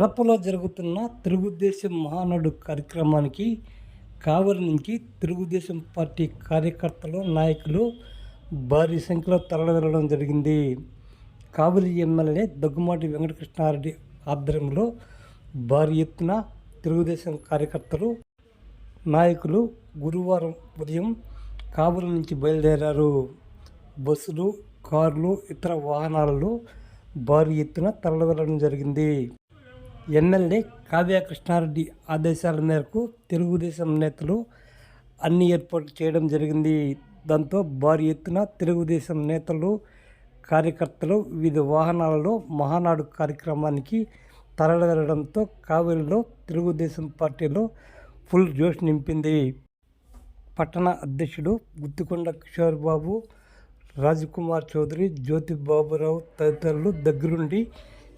కడపలో జరుగుతున్న తెలుగుదేశం మహానాడు కార్యక్రమానికి కావలి నుంచి తెలుగుదేశం పార్టీ కార్యకర్తలు నాయకులు భారీ సంఖ్యలో తరలివెళ్ళడం జరిగింది. కావలి ఎమ్మెల్యే దగ్గుమాటి వెంకటకృష్ణారెడ్డి ఆధ్వర్యంలో భారీ ఎత్తున తెలుగుదేశం కార్యకర్తలు నాయకులు గురువారం ఉదయం కాబూలు నుంచి బయలుదేరారు. బస్సులు కార్లు ఇతర వాహనాలలో భారీ ఎత్తున తరలివెళ్ళడం జరిగింది. ఎమ్మెల్యే కావ్య కృష్ణారెడ్డి ఆదేశాల మేరకు తెలుగుదేశం నేతలు అన్ని ఏర్పాట్లు చేయడం జరిగింది. దాంతో భారీ ఎత్తున తెలుగుదేశం నేతలు కార్యకర్తలు వివిధ వాహనాలలో మహానాడు కార్యక్రమానికి తరలివెళ్ళడంతో కావేరిలో తెలుగుదేశం పార్టీలో ఫుల్ జోష్ నింపింది. పట్టణ అధ్యక్షుడు గుత్తికొండ కిషోర్ బాబు రాజకుమార్ చౌదరి జ్యోతి బాబురావు తదితరులు దగ్గరుండి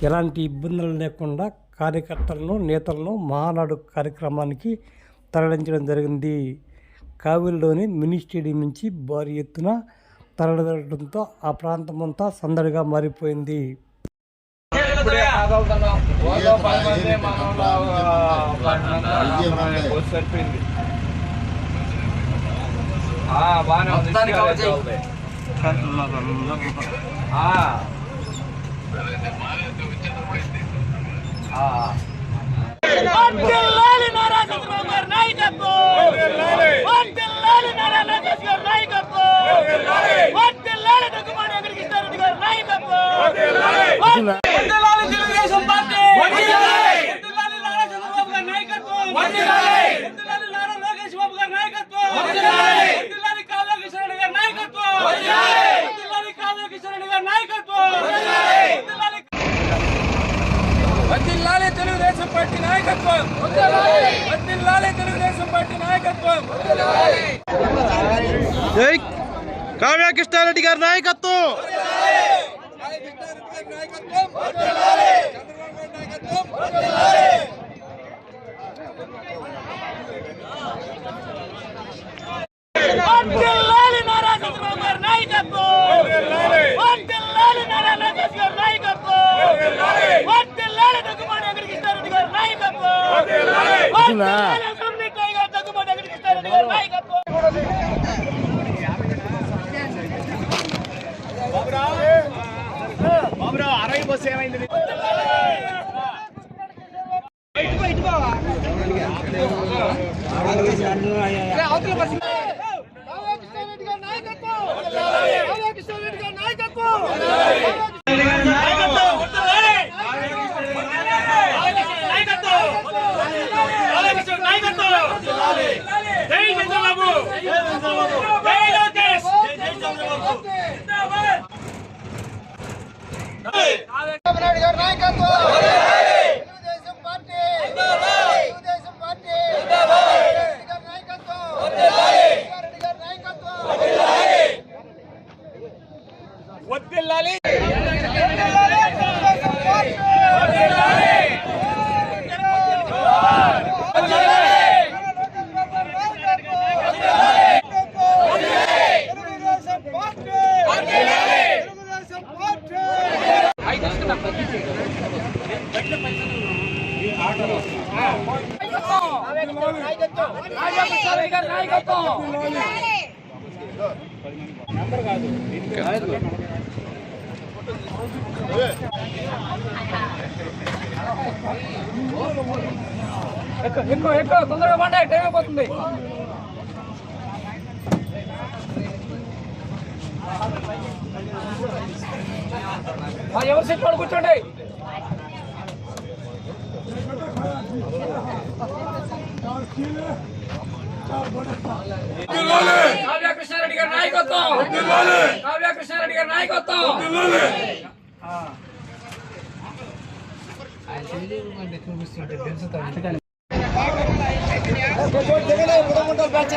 ఎలాంటి ఇబ్బందులు లేకుండా కార్యకర్తలను నేతలను మహానాడు కార్యక్రమానికి తరలించడం జరిగింది కావిలిలోని మినీ స్టేడియం నుంచి భారీ ఎత్తున తరలివెళ్ళడంతో ఆ ప్రాంతమంతా సందడిగా మారిపోయింది ఇప్పుడే సరిపోయింది బాగానే ఉంది. ఆ. ఆ. వర్ధిల్లాలి నారా చంద్రబాబు గారి నాయకత్వం వర్ధిల్లాలి నారా లోకేష్ గారి నాయకత్వం వర్ధిల్లాలి దగ్గుమాటి వెంకటకృష్ణారెడ్డి గారి నాయకత్వం వర్ధిల్లాలి తెలుగుదేశం పార్టీ వర్ధిల్లాలి నారా చంద్రబాబు గారి నాయకత్వం వర్ధిల్లాలి నారా లోకేష్ బాబు గారి నాయకత్వం వర్ధిల్లాలి కావ్య కిషోర్ గారి నాయకత్వం వర్ధిల్లాలి కావ్య కిషోర్ గారి నాయకత్వం వర్ధిల్లాలి వర్ధిల్లాలి తెలుగుదేశం పార్టీ నాయకత్వం! వర్ధిల్లాలి తెలుగుదేశం పార్టీ నాయకత్వం! జై కావ్య కృష్ణారెడ్డి గారి నాయకత్వం నారా చంద్రబాబు గారి నాయకత్వం వర్ధిల్లాలి నారా లోకేష్ గారి నాయకత్వం వర్ధిల్లాలి దగ్గుమాటి వెంకటకృష్ణారెడ్డి గారి నాయకత్వం వస్తుందా అసెంబ్లీ టైగర్ నాయకత్వం రామకృష్ణారెడ్డి గారి నాయకత్వం రామకృష్ణారెడ్డి గారి నాయకత్వం చంద్రబాబు గారి నాయకత్వం తెలుగుదేశం పార్టీ తెలుగుదేశం పార్టీ రెడ్డి గారి నాయకత్వం రెడ్డి గారి నాయకత్వం వర్ధిల్లాలి ఎక్కువ ఎక్కువ తొందరగా పండే టైం అయిపోతుంది ఎవరు సీట్ వాళ్ళు కూర్చోండి Thank you. కావ్య కృష్ణారెడ్డి గారి నాయకత్వం. కావ్య కృష్ణారెడ్డి గారి నాయకత్వం. జగన్ బ్యాచ్